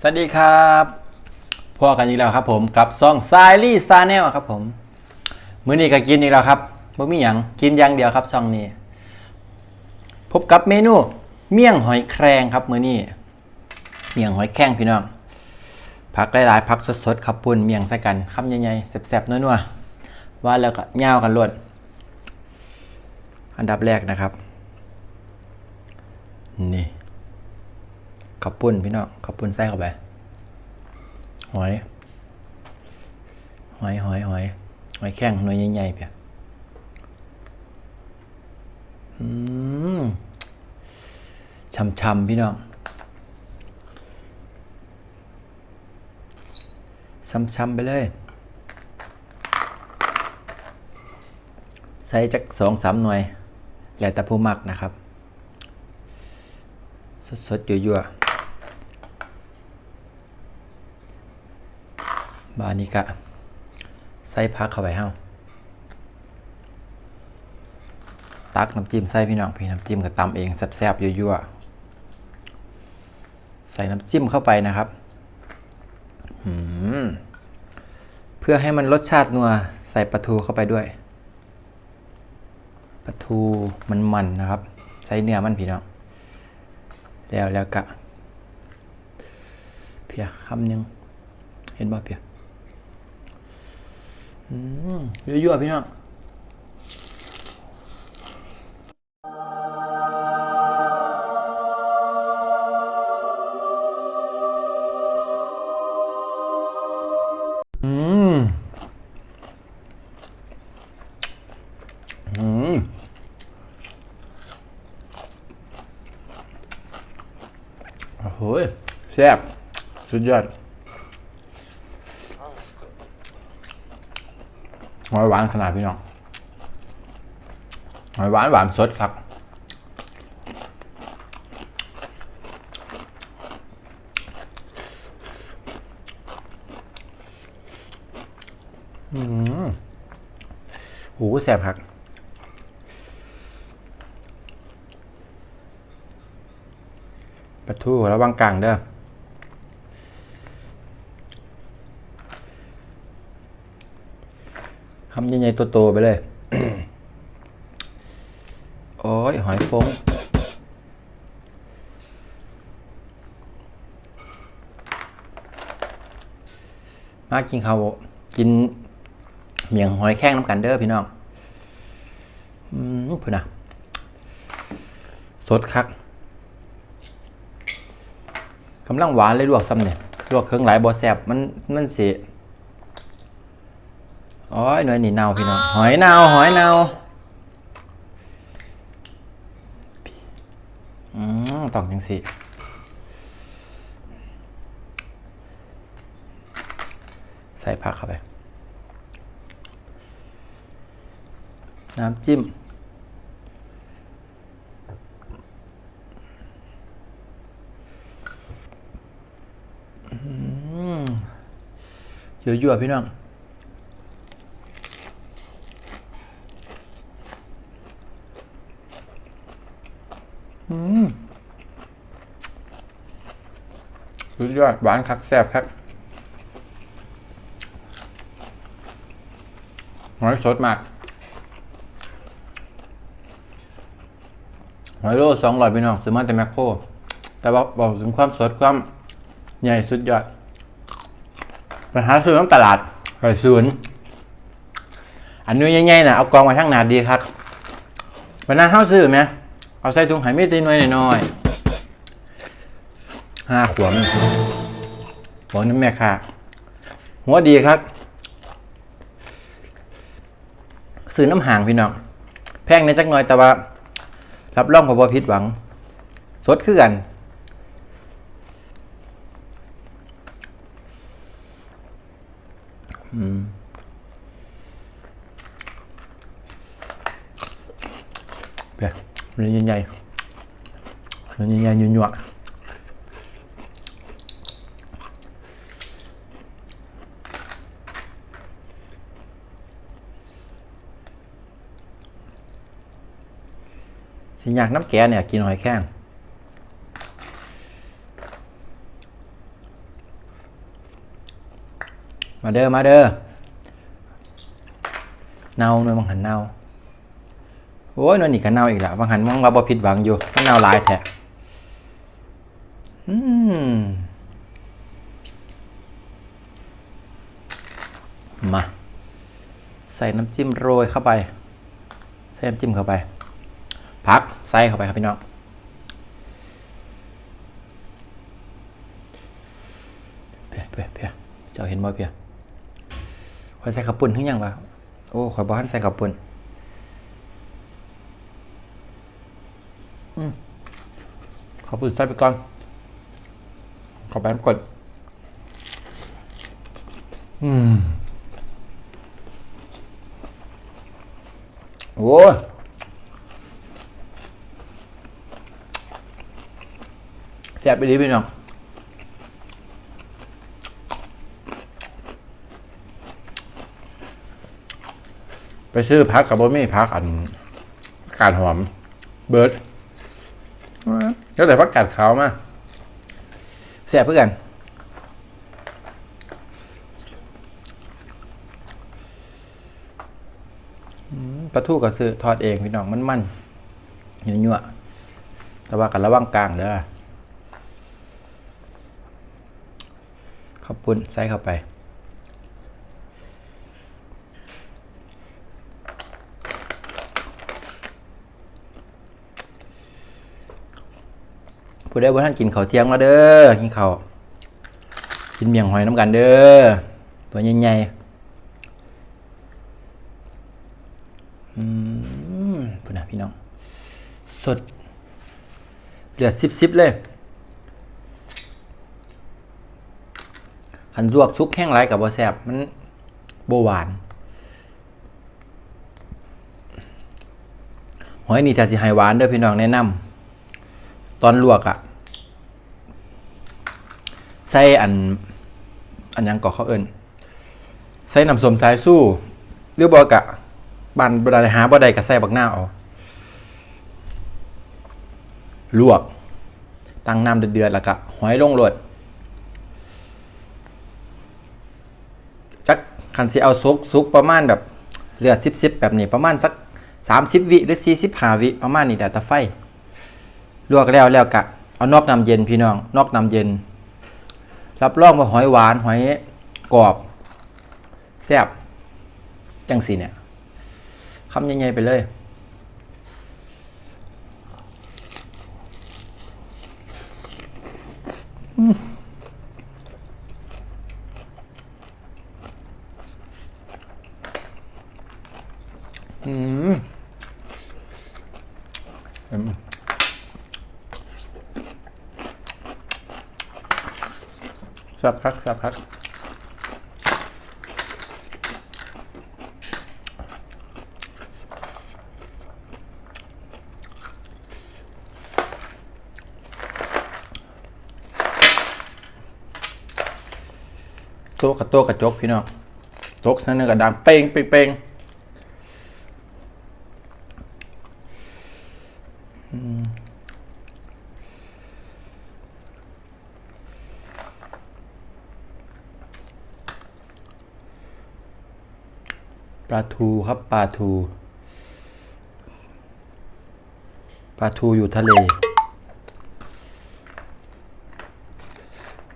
สวัสดีครับพ่อกันอีกแล้วครับผมกับซองซายลี่ซาแนลครับผมมื้อนี้ก็กินอีกแล้วครับบ่มีหยังกินอย่างเดียวครับซองนี้ พบกับเมนู เมี่ยงหอยแครงครับมื้อนี้เมี่ยงหอยแครงพี่น้องผักหลายๆผักสดๆครับปุ่นเมี่ยงใส่กันคำใหญ่ๆแซ่บๆนัวๆว่าแล้วก็ย่าวกันรวดอันดับแรกนะครับ นี่ ข้าปุ้นพี่น้องข้าปุ้นใส่เข้าไป หอย หอยหอยหอยหอยแข้งหน่วยใหญ่ๆเพียอืมช่ำๆพี่น้องช่ำๆไปเลย ใส่จักสองสามหน่วย แล้วแต่ผู้มักนะครับ สดๆยั่วๆ บานี้กะใส่พักเข้าไปเฮาตักน้ำจิ้มใส่พี่น้องพี่น้ำจิ้มก็ตำเองแซ่บๆยั่วๆใส่น้ำจิ้มเข้าไปนะครับเพื่อให้มันรสชาตินัวใส่ปลาทูเข้าไปด้วยปลาทูมันมันนะครับ ใส่เนื้อมันพี่น้องแล้วแล้วกะเพียคำหนึ่งเห็นบ่เพีย ยั่วๆพี่น้องอืมอืมโอ้โหแซ่บสุดยอดหอยหวานขนาดพี่น้องหอยหวานหวานสดครับอืมโหแซ่บครับปลาทูระวังกลางเด้อำใหญ่ๆโตไปเลย โอ้ยหอยฟงมากินเขากินเมียงหอยแข้งน้ำกันเด้อพี่น้อง อืมพูดนะสดคักกำลังหวานเลยลวกซ้ำเนี่ยลวกเครื่องหลายบอแซบมันมันเสิโอ้ยหน่อยนี่เน่าพี่น้องหอยเน่าหอยเน่าอืมต้องจังสิใส่ผักเข้าไป น้ำจิ้มเยั่วๆพี่น้อง สุดยอดหวานคักแซ่บครับหอยสดมากหอยโลสองร้อยพี่น้องซื้อมาแต่แมคโคร แต่ว่าบอกถึงความสดความใหญ่สุดยอดไปหาซื้อน้ำตลาดไปศูนย์อันนี้ใหญ่ๆนะเอากองมาทั้งหนาดีครับวันนั้นเข้าซื้อไหมเอาใส่ถุงไหไม่ตีน้อยหน่อย ห้าขวบบอกน้ำแม่ค่ะ หัวดีครับซื้อน้ำห่างพี่น้อง แพงในจักหน่อยแต่ว่า รับรองพอบ่ผิดหวัง สดคือกันเปียกเนื้อใหญ่ๆเนื้อใหญ่ๆยั่วๆ สิอยากน้ำแกเนี่ยกินหอยแข้งมาเด้อมาเด้อเนาหน่วยบางหันเนาโอ้ยนวลนี่ก็เนาอีกแล้วบางหันมองว่าบ่ผิดหวังอยู่มันเนาหลายแท้อืมมา ใส่น้ำจิ้มโรยเข้าไป ใส่น้ำจิ้มเข้าไป พักใส่เข้าไปครับพี่น้องเพียเพียเพียเจ้าเห็นบ่เพียคอยใส่ขับปุ่นขึ้นยังวะโอ้คอยบอกให้ใส่ขับปุ่นอขับปุ่นใส่ไปก่อน ขอแป๊บกด อืม โอ้ยแซ่บไปดีพี่น้องไปซื้อพักกับบะหมี่พักอันกาดหอม เบิร์ดก็เลยพักกาดขาวมาแซ่บเพื่อกันปลาทูก็ซื้อทอดเองพี่น้องมันมันๆยั่วๆแต่ว่ากันระวังกลางเด้อ ข้าวปุ้นใส่เข้าไป ผู้ใดบ่ท่านกินข้าวเที่ยงมาเด้อ กินข้าวกินเมี่ยงหอยน้ำกันเด้อ ตัวใหญ่ๆอืมพูดนะพี่น้อง สด เหลือสิบสิบเลย ขันลวกซุกแห้งไรกับบะแซบมันโบหวาน หอยนี่ถ้าสิให้หวานเด้อพี่น้องแนะนำตอนลวกอะ่ะใส่อัน อันยังก่อเขาเอิญใส่น้ำส้มสายสู้หรือบอกะบันบดหาบ่ได้ก็ใส่บักหน้าเอาลวก ตั้งน้ำเดือดๆแล้วก็หอยลงโหลด จัก คันสิเอาซุกซุกประมาณแบบเหลือสิบสิบแบบนี้ประมาณสักสามสิบวิหรือสี่สิบห้าวิประมาณนี้เดี๋ยวจะไฟลวกแล้วแล้วกะเอานอกน้ำเย็นพี่น้อง นอกน้ำเย็น รับรองว่าหอยหวานหอยกรอบแซ่บจังสีเนี่ยคำใหญ่ๆไปเลยอืม อืมสับพักสับพักโต๊ะกับโต๊ะกระจกพี่น้องโต๊ะนั่นกระดังเป้งเป้งเป้ง ปลาทูครับปลาทูปลาทูอยู่ทะเล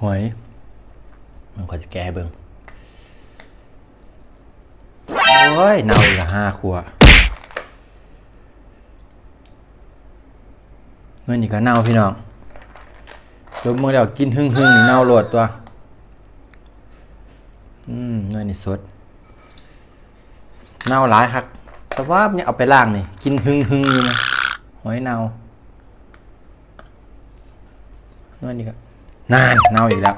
หอย มันก็จะแก้เบิ่งโอ้ยเน่าอีกละห้าขวบเมื่อนี่ก็เน่าพี่น้องจบมือเดี๋ยวกินหึ่งหึ่งๆเน่าโหลดตัว อืมเมื่อนี่สด น่าหลายคักแต่ว่าเนี่ยเอาไปล่างนี่ กินหึ่งหึงๆอยู่นะหอยเน่าเมื่อนี่ก็นานเน่าอีกแล้ว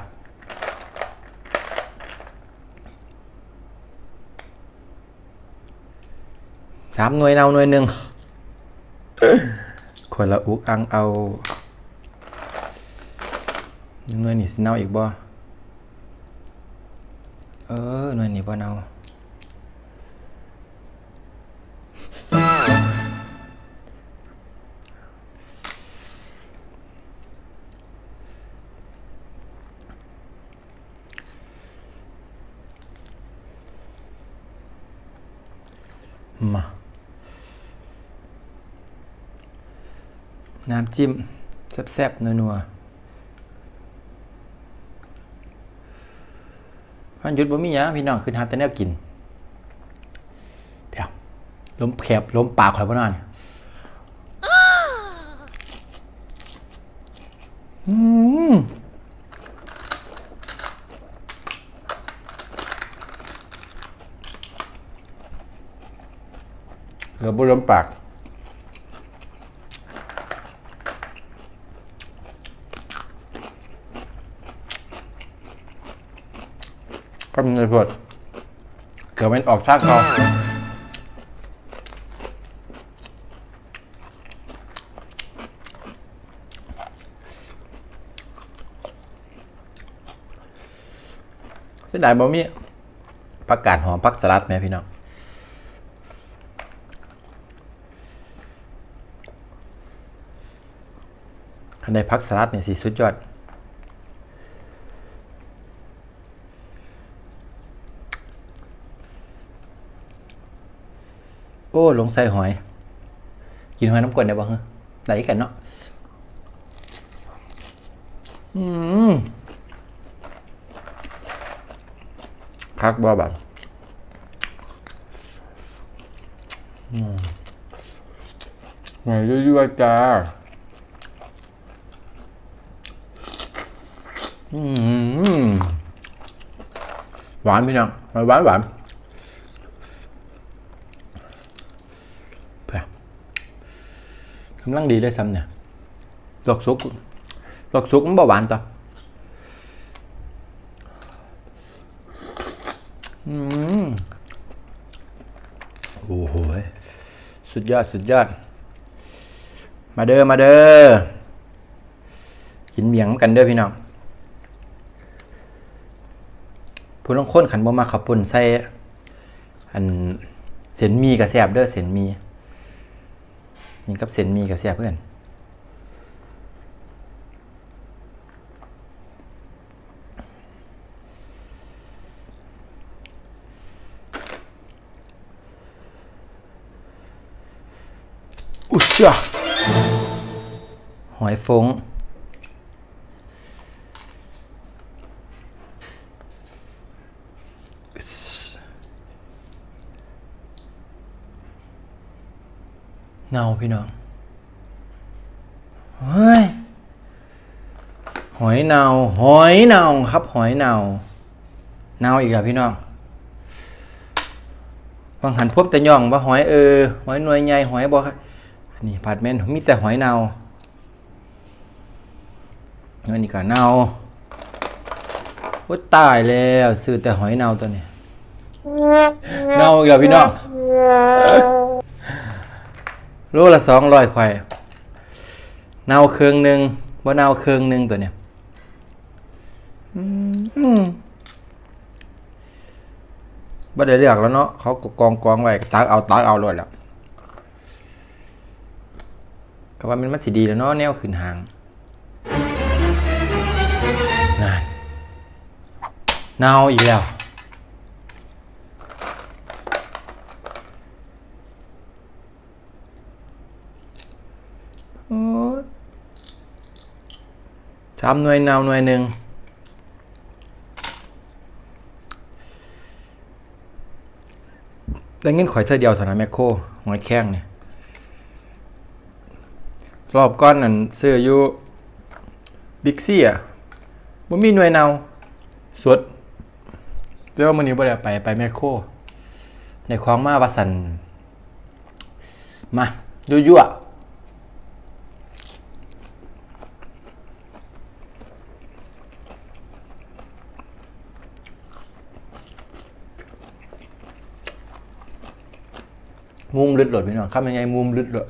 สามหน่วยเนาหน่วยหนึ่งคนละอุกอังเอาหน่วยนี่เนาอีกบ่เออหน่วยนี่บ่เนา มาน้ำจิ้ม แซ่บๆ นัวๆพันยุดบ่มีหยังพี่น้องคือหาแต่แนวกินเดี๋ยวล้มแคบล้มปากข่อยบ่นอนอืม เกือบบ่ล้มปาก ก็มีเลยพดเกือบเป็นออกชากเขาเสียดายบ่มีผักกาดหอมผักสลัดไหมพี่น้อง อันพักสลัดนี่สิสุดยอด โอ้ ลงใส่หอย กินหอยน้ำกลนได้บ่ฮะได้กันเนาะอืมคักบ่แบบอืมหอยยั่วๆจ้าอืม หวานพี่น้องหอยหวานหวานกำลังดีเลยซ้ำเนี่ยลวกซุกลวกซุกมันเบาหวานต่ออืมโอ้โหสุดยอด สุดยอด มาเด้อ มาเด้อ กินเมียงกันเด้อพี่น้อง ผู้ต้องค้นขันบ่มาขับปุ่นใส่อันเส้นมีกับแซบเด้อเส้นมีมีกับเซนมีกับเสียเพื่อนอุชาหอยฟง เงาพี่น้องเฮ้ยหอยเนาหอยเนาครับ หอยเนาเนาอีกแล้วพี่น้องบางหันพบแต่ย่องว่าหอยเออหอยหน่วยใหญ่หอยบ่อนนี้ผัดแม่นมีแต่หอยเนาอันนี้ก็เนาว่าตายแล้วซื้อแต่หอยเนาตัวนี้เนาอีกแล้วพี่น้อง โลละสองร้อยควายเนาเครื่องหนึ่งว่าเนาเครื่องหนึ่งตัวเนี้ยอืมบ่ได้เลือกแล้วเนาะเขาก็กองกองไว้ตักเอาตักเอาเลยแล้วก็ว่ามันมันสิดีแล้วเนาะแนวขึ้นหางนั่นเนาอีกแล้ว โอ้ย สามหน่วยนาวหน่วยหนึ่งได้เงินข่อยเธอเดียวเท่านั้นแมคโครหอยแข้งเนี่ยรอบก้อนนั่นซื้ออยู่บิ๊กซี่อะบ่มีหน่วยนาวสดเรียกว่ามื้อนี้บ่ได้ไปไปแมคโครในคลองมาวัดสันมายั่วๆ มุมลึดหลดพี่น้องครับยังไงมุมลึดหลด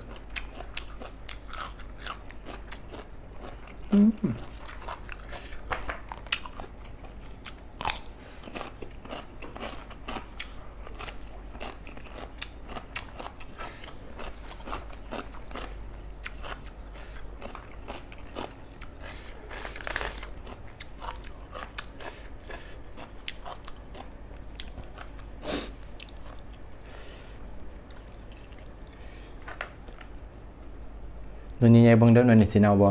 น่วยนี้ไงเบิ่งเด้อหน่วยนี้สิเนาบ่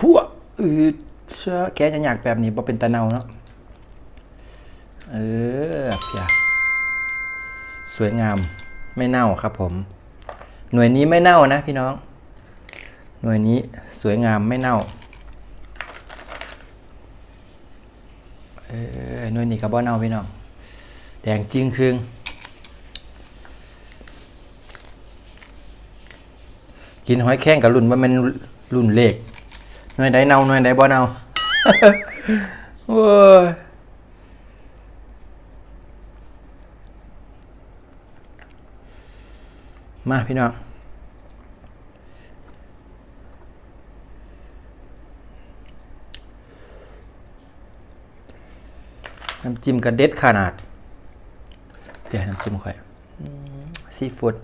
พวกอือเชื่อแกจะอยากแบบนี้บ่เป็นตะเนาเนาะเออเพียสวยงามไม่เน่าครับผม หน่วยนี้ไม่เน่านะ พี่น้อง หน่วยนี้สวยงามไม่เน่าเออหน่วยนี้ก็บ่เน่าพี่น้องแดงจริงคืง กินหอยแข้งกับรุ่นว่ามันรุ่นเล็กหน่วยใดเน่าหน่วยใดบ่เน่าโอ้ยมาพี่น้องน้ำจิ้มกระเด็ดขนาด เดี๋ยวน้ำจิ้มค่อยซีฟู้ด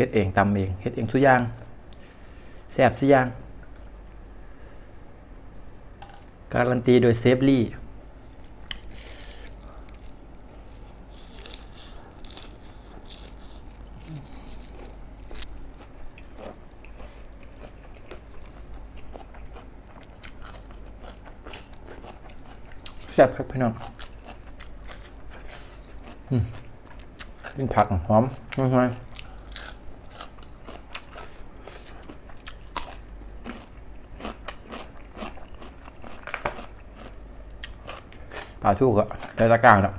เฮ็ดเองตำเองเฮ็ดเองทุกอย่างแซ่บสุกอย่าง การันตีโดยเซฟลี่แซ่บครับพี่น้องอืมกินผักหอมหอมาทูกอะได้ตะกร้างแล้ว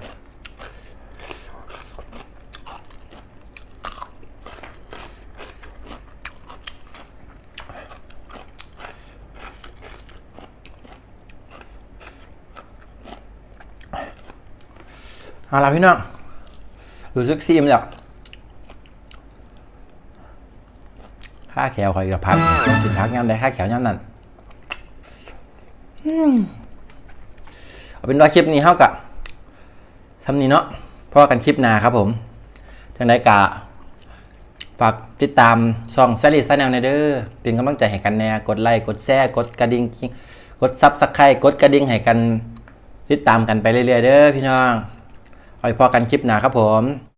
เอาละพี่น้องรู้สึกซีมแล้วข้าแขวคอยกระพักกินพักยามใดข้าแขวยามนั้น เอาเป็นว่าคลิปนี้เท่ากับทำนี้เนาะพอกันคลิปหน้าครับผมจังได้กะฝากติดตามช่องแซลลี่ซาแนลในเด้อเป็นกำลังใจให้กันแน่กดไลค์กดแชร์กดกระดิ่งกดซับสไครต์กดกระดิ่งให้กันติดตามกันไปเรื่อยๆเด้อพี่น้องเอาไปพอกันคลิปหน้าครับผม